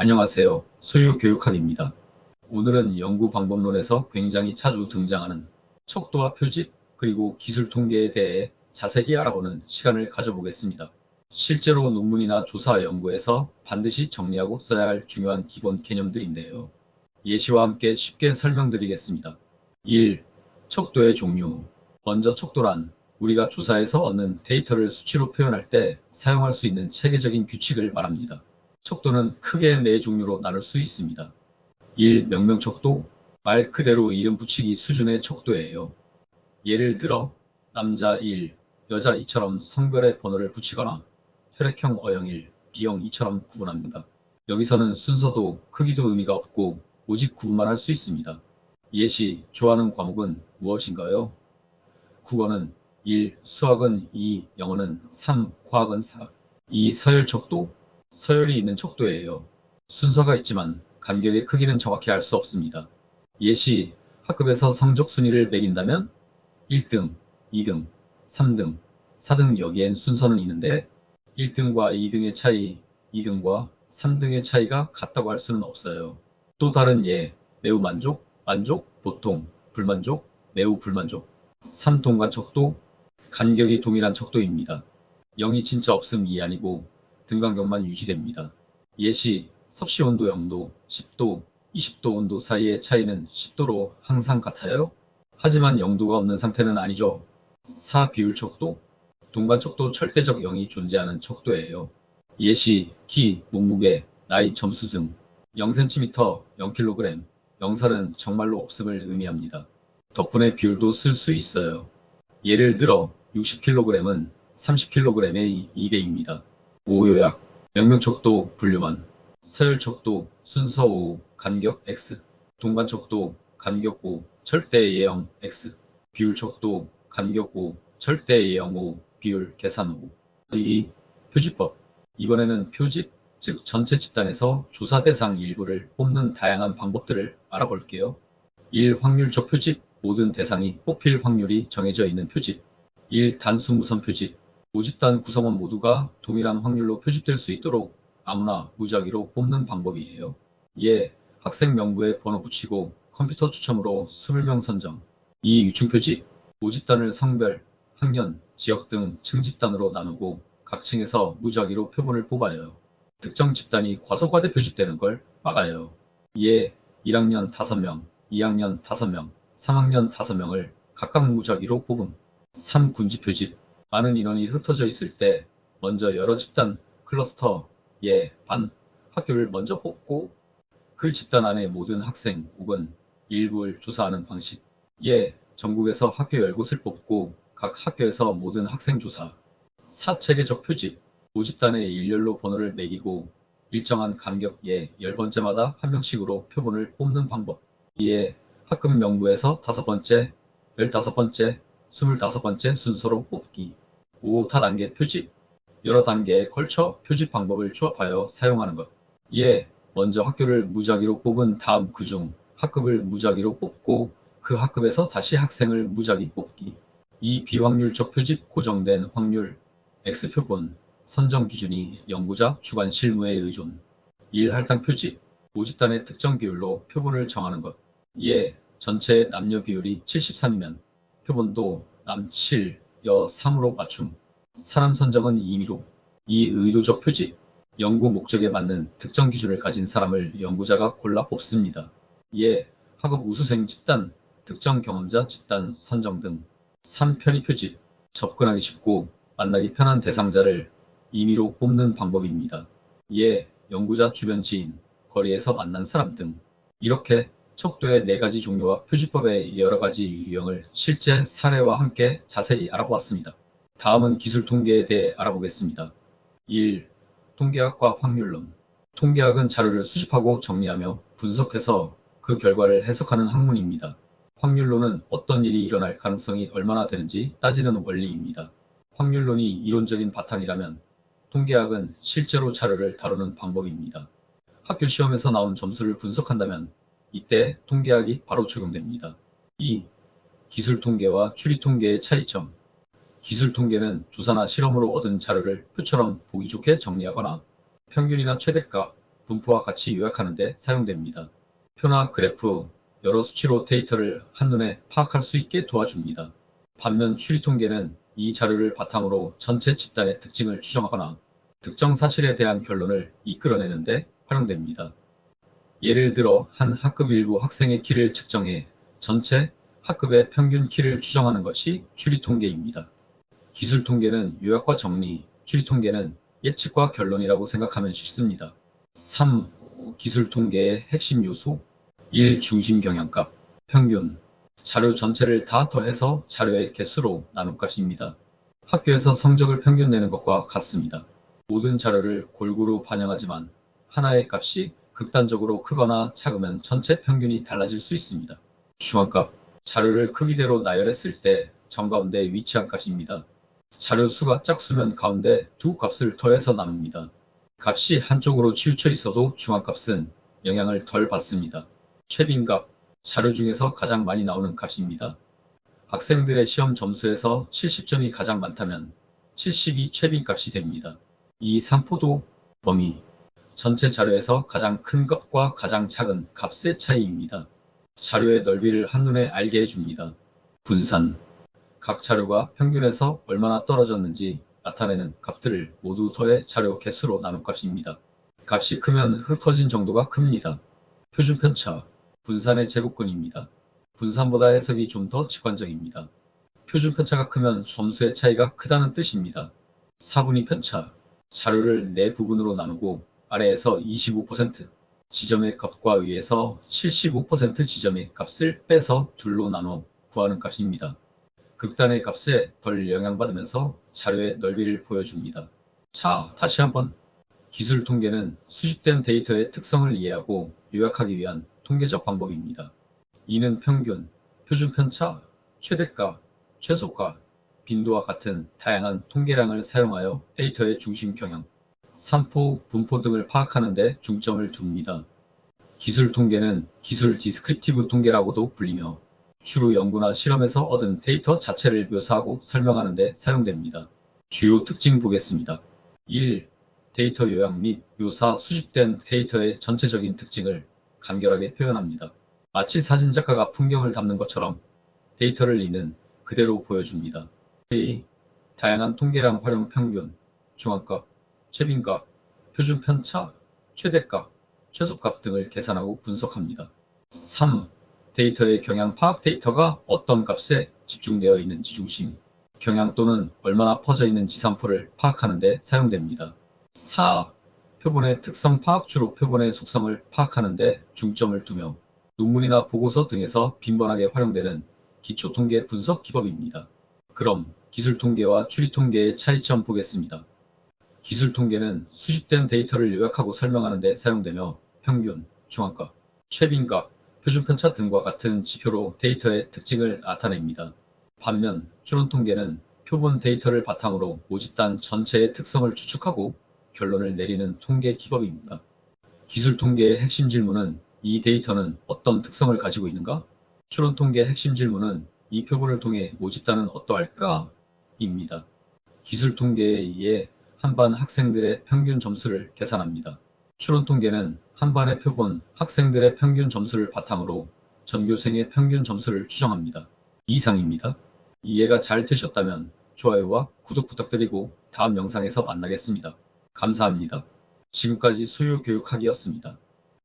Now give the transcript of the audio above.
안녕하세요. 소유교육학입니다. 오늘은 연구 방법론에서 굉장히 자주 등장하는 척도와 표집 그리고 기술 통계에 대해 자세히 알아보는 시간을 가져보겠습니다. 실제로 논문이나 조사 연구에서 반드시 정리하고 써야 할 중요한 기본 개념들인데요. 예시와 함께 쉽게 설명드리겠습니다. 1. 척도의 종류. 먼저 척도란 우리가 조사에서 얻는 데이터를 수치로 표현할 때 사용할 수 있는 체계적인 규칙을 말합니다. 척도는 크게 네 종류로 나눌 수 있습니다. 1. 명명 척도. 말 그대로 이름 붙이기 수준의 척도예요. 예를 들어 남자 1, 여자 2처럼 성별의 번호를 붙이거나 혈액형 O형 1, B형 2처럼 구분합니다. 여기서는 순서도 크기도 의미가 없고 오직 구분만 할 수 있습니다. 예시, 좋아하는 과목은 무엇인가요? 국어는 1, 수학은 2, 영어는 3, 과학은 4. 이 서열 척도, 서열이 있는 척도예요. 순서가 있지만 간격의 크기는 정확히 알 수 없습니다. 예시, 학급에서 성적 순위를 매긴다면 1등, 2등, 3등, 4등 여기엔 순서는 있는데 1등과 2등의 차이, 2등과 3등의 차이가 같다고 할 수는 없어요. 또 다른 예, 매우 만족, 만족, 보통, 불만족, 매우 불만족. 3동간 척도, 간격이 동일한 척도입니다. 0이 진짜 없음 이 아니고 등간격만 유지됩니다. 예시, 섭씨 온도 0도, 10도, 20도 온도 사이의 차이는 10도로 항상 같아요? 하지만 0도가 없는 상태는 아니죠. 4 비율 척도, 동간 척도 절대적 0이 존재하는 척도예요. 예시, 키, 몸무게, 나이, 점수 등 0cm, 0kg, 0살은 정말로 없음을 의미합니다. 덕분에 비율도 쓸 수 있어요. 예를 들어 60kg은 30kg의 2배입니다. 5 요약, 명명척도 분류만, 서열척도 순서 5, 간격 X, 동간척도 간격 5, 절대 예형 X, 비율척도 간격 5, 절대 예형 5, 비율 계산 5. 2. 표지법. 이번에는 표집, 즉 전체 집단에서 조사 대상 일부를 뽑는 다양한 방법들을 알아볼게요. 1. 확률적 표집. 모든 대상이 뽑힐 확률이 정해져 있는 표집. 1. 단수 무선 표집. 모집단 구성원 모두가 동일한 확률로 표집될 수 있도록 아무나 무작위로 뽑는 방법이에요. 예. 학생 명부에 번호 붙이고 컴퓨터 추첨으로 20명 선정. 2. 유충 표집. 모집단을 성별, 학년, 지역 등 층집단으로 나누고 각 층에서 무작위로 표본을 뽑아요. 특정 집단이 과소과대 표집되는 걸 막아요. 예, 1학년 5명, 2학년 5명, 3학년 5명을 각각 무작위로 뽑음. 3. 군지 표집. 많은 인원이 흩어져 있을 때 먼저 여러 집단, 클러스터, 예, 반, 학교를 먼저 뽑고 그 집단 안의 모든 학생 혹은 일부를 조사하는 방식. 예, 전국에서 학교 10곳을 뽑고 각 학교에서 모든 학생 조사. 사체계적 표집. 모집단의 일렬로 번호를 매기고 일정한 간격에 10번째마다 한 명씩으로 표본을 뽑는 방법. 이에 학급 명부에서 다섯 번째, 열다섯 번째, 스물다섯 번째 순서로 뽑기. 5. 타 단계 표집. 여러 단계에 걸쳐 표집 방법을 조합하여 사용하는 것. 이에 먼저 학교를 무작위로 뽑은 다음 그 중 학급을 무작위로 뽑고 그 학급에서 다시 학생을 무작위 뽑기. 이 비확률적 표집 고정된 확률 X표본 선정 기준이 연구자 주관 실무에 의존 1. 할당 표집 모집단의 특정 비율로 표본을 정하는 것 이에 전체 남녀 비율이 73이면 표본도 남 7, 여 3으로 맞춤 사람 선정은 임의로 이 의도적 표집 연구 목적에 맞는 특정 기준을 가진 사람을 연구자가 골라 뽑습니다. 이에 학업 우수생 집단, 특정 경험자 집단 선정 등 3. 편의 표집 접근하기 쉽고 만나기 편한 대상자를 임의로 뽑는 방법입니다. 이에 연구자 주변 지인, 거리에서 만난 사람 등 이렇게 척도의 네 가지 종류와 표지법의 여러 가지 유형을 실제 사례와 함께 자세히 알아보았습니다. 다음은 기술 통계에 대해 알아보겠습니다. 1. 통계학과 확률론 통계학은 자료를 수집하고 정리하며 분석해서 그 결과를 해석하는 학문입니다. 확률론은 어떤 일이 일어날 가능성이 얼마나 되는지 따지는 원리입니다. 확률론이 이론적인 바탕이라면 통계학은 실제로 자료를 다루는 방법입니다. 학교 시험에서 나온 점수를 분석한다면 이때 통계학이 바로 적용됩니다. 2. 기술 통계와 추리 통계의 차이점. 기술 통계는 조사나 실험으로 얻은 자료를 표처럼 보기 좋게 정리하거나 평균이나 최대값, 분포와 같이 요약하는 데 사용됩니다. 표나 그래프, 여러 수치로 데이터를 한눈에 파악할 수 있게 도와줍니다. 반면 추리 통계는 이 자료를 바탕으로 전체 집단의 특징을 추정하거나 특정 사실에 대한 결론을 이끌어내는 데 활용됩니다. 예를 들어 한 학급 일부 학생의 키를 측정해 전체 학급의 평균 키를 추정하는 것이 추리 통계입니다. 기술 통계는 요약과 정리, 추리 통계는 예측과 결론이라고 생각하면 쉽습니다. 3. 기술 통계의 핵심 요소 1. 중심 경향값 평균 자료 전체를 다 더해서 자료의 개수로 나눌 것입니다. 학교에서 성적을 평균 내는 것과 같습니다. 모든 자료를 골고루 반영하지만 하나의 값이 극단적으로 크거나 작으면 전체 평균이 달라질 수 있습니다. 중앙값 자료를 크기대로 나열했을 때 정가운데 위치한 값입니다. 자료 수가 짝수면 가운데 두 값을 더해서 나눕니다. 값이 한쪽으로 치우쳐 있어도 중앙값은 영향을 덜 받습니다. 최빈값 자료 중에서 가장 많이 나오는 값입니다. 학생들의 시험 점수에서 70점이 가장 많다면 70이 최빈값이 됩니다. 이 산포도 범위 전체 자료에서 가장 큰 값과 가장 작은 값의 차이입니다. 자료의 넓이를 한눈에 알게 해줍니다. 분산 각 자료가 평균에서 얼마나 떨어졌는지 나타내는 값들을 모두 더해 자료 개수로 나눌 것입니다. 값이 크면 흩어진 정도가 큽니다. 표준 편차 분산의 제곱근입니다. 분산보다 해석이 좀 더 직관적입니다. 표준 편차가 크면 점수의 차이가 크다는 뜻입니다. 사분위 편차 자료를 네 부분으로 나누고 아래에서 25% 지점의 값과 위에서 75% 지점의 값을 빼서 둘로 나눠 구하는 값입니다. 극단의 값에 덜 영향받으면서 자료의 넓이를 보여줍니다. 자, 다시 한번 기술 통계는 수집된 데이터의 특성을 이해하고 요약하기 위한 통계적 방법입니다. 이는 평균, 표준 편차, 최대가, 최소가, 빈도와 같은 다양한 통계량을 사용하여 데이터의 중심 경향, 산포, 분포 등을 파악하는 데 중점을 둡니다. 기술 통계는 기술 디스크립티브 통계라고도 불리며 주로 연구나 실험에서 얻은 데이터 자체를 묘사하고 설명하는 데 사용됩니다. 주요 특징 보겠습니다. 1. 데이터 요약 및 묘사 수집된 데이터의 전체적인 특징을 간결하게 표현합니다. 마치 사진작가가 풍경을 담는 것처럼 데이터를 있는 그대로 보여줍니다. 2. 다양한 통계량 활용 평균, 중앙값, 최빈값, 표준 편차, 최대값, 최소값 등을 계산하고 분석합니다. 3. 데이터의 경향 파악 데이터가 어떤 값에 집중되어 있는지 중심, 경향 또는 얼마나 퍼져 있는지 산포를 파악하는 데 사용됩니다. 4. 표본의 특성 파악 주로 표본의 속성을 파악하는 데 중점을 두며 논문이나 보고서 등에서 빈번하게 활용되는 기초 통계 분석 기법입니다. 그럼 기술 통계와 추리 통계의 차이점 보겠습니다. 기술 통계는 수집된 데이터를 요약하고 설명하는 데 사용되며 평균, 중앙값, 최빈값, 표준 편차 등과 같은 지표로 데이터의 특징을 나타냅니다. 반면 추론 통계는 표본 데이터를 바탕으로 모집단 전체의 특성을 추측하고 결론을 내리는 통계 기법입니다. 기술 통계의 핵심 질문은 이 데이터는 어떤 특성을 가지고 있는가? 추론 통계의 핵심 질문은 이 표본을 통해 모집단은 어떠할까? 입니다. 기술 통계에 의해 한 반 학생들의 평균 점수를 계산합니다. 추론 통계는 한 반의 표본 학생들의 평균 점수를 바탕으로 전교생의 평균 점수를 추정합니다. 이상입니다. 이해가 잘 되셨다면 좋아요와 구독 부탁드리고 다음 영상에서 만나겠습니다. 감사합니다. 지금까지 수요교육학이었습니다.